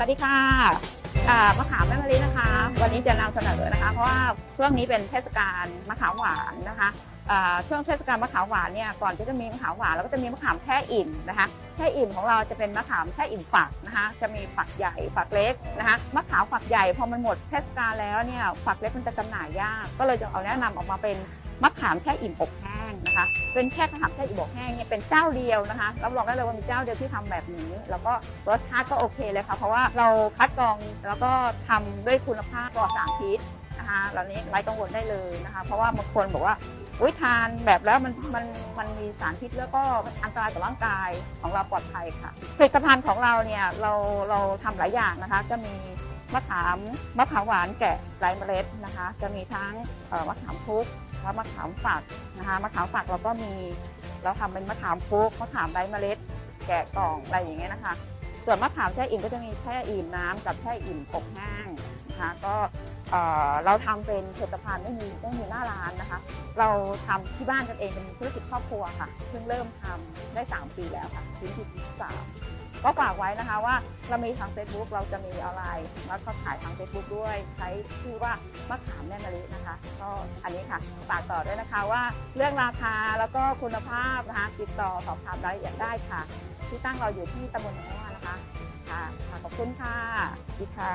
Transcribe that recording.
สวัสดีค่ะมะขามแม่มะลินะคะ วันนี้จะนำเสนอนะคะ เพราะว่าช่วงนี้เป็นเทศกาลมะขามหวานนะคะอ่าช่วงเทศกาลมะขามหวานเนี่ยก่อนที่จะมีมะขามหวานเราก็จะมีมะขามแช่อิ่มนะคะแช่อิ่มของเราจะเป็นมะขามแช่อิ่มฝักนะคะ จะมีฝักใหญ่ฝักเล็กนะคะมะขามฝักใหญ่พอมันหมดเทศกาลแล้วเนี่ยฝักเล็กมันจะจำหน่ายยาก ก็เลยจะเอาแนะนำออกมาเป็น มะขามแช่อิ่มอบแห้งนะคะ เป็นแค่มะขามแช่อิ่มอบแห้งเนี่ยเป็นเจ้าเดียวนะคะรับรองได้เลยว่ามีเจ้าเดียวที่ทำแบบนี้ แล้วก็รสชาติก็โอเคเลยค่ะ เพราะว่าเราคัดกรองแล้วก็ทำด้วยคุณภาพปลอดสารพิษนะคะเหล่านี้ไร้กังวลได้เลยนะคะ เพราะว่าบางคนบอกว่าอุ้ยทานแบบแล้วมันมันมันมีสารพิษแล้วก็อันตรายต่อร่างกายของเราปลอดภัยค่ะผลิตภัณฑ์ของเราเนี่ยเราเราทำหลายอย่างนะคะ จะมีมะขามมะขามหวานแกะไร้เมล็ดนะคะ จะมีทั้งมะขามพุก และมะขามฝักนะคะมะขามฝักเราก็มีเราทำเป็นมะขามพุกมะขามไร้เมล็ด แกะกล่องอะไรอย่างเงี้ยนะคะ ส่วนมะขามแช่อิ่มก็จะมีแช่อิ่มน้ำกับแช่อิ่มอบแห้งนะคะก็เราทำเป็นผลิตภัณฑ์ไม่มีไม่มีหน้าร้านนะคะ เราทำที่บ้านกันเองเป็นธุรกิจครอบครัวค่ะ เพิ่งเริ่มทำได้ 3 ปีแล้วค่ะชิ้นที่ที่สาม ก็ฝากไว้นะคะว่าเรามีทาง Facebook เราจะมีออนไลน์แล้วก็ขายทาง Facebook ด้วยใช้ชื่อว่ามะขามแม่มะลินะคะ ก็อันนี้ค่ะฝากต่อด้วยนะคะว่าเรื่องราคาแล้วก็คุณภาพนะคะติดต่อสอบถามรายละเอียดได้ค่ะ ที่ตั้งเราอยู่ที่ตำบลแม่ว่านะคะค่ะขอบคุณค่ะดีค่ะ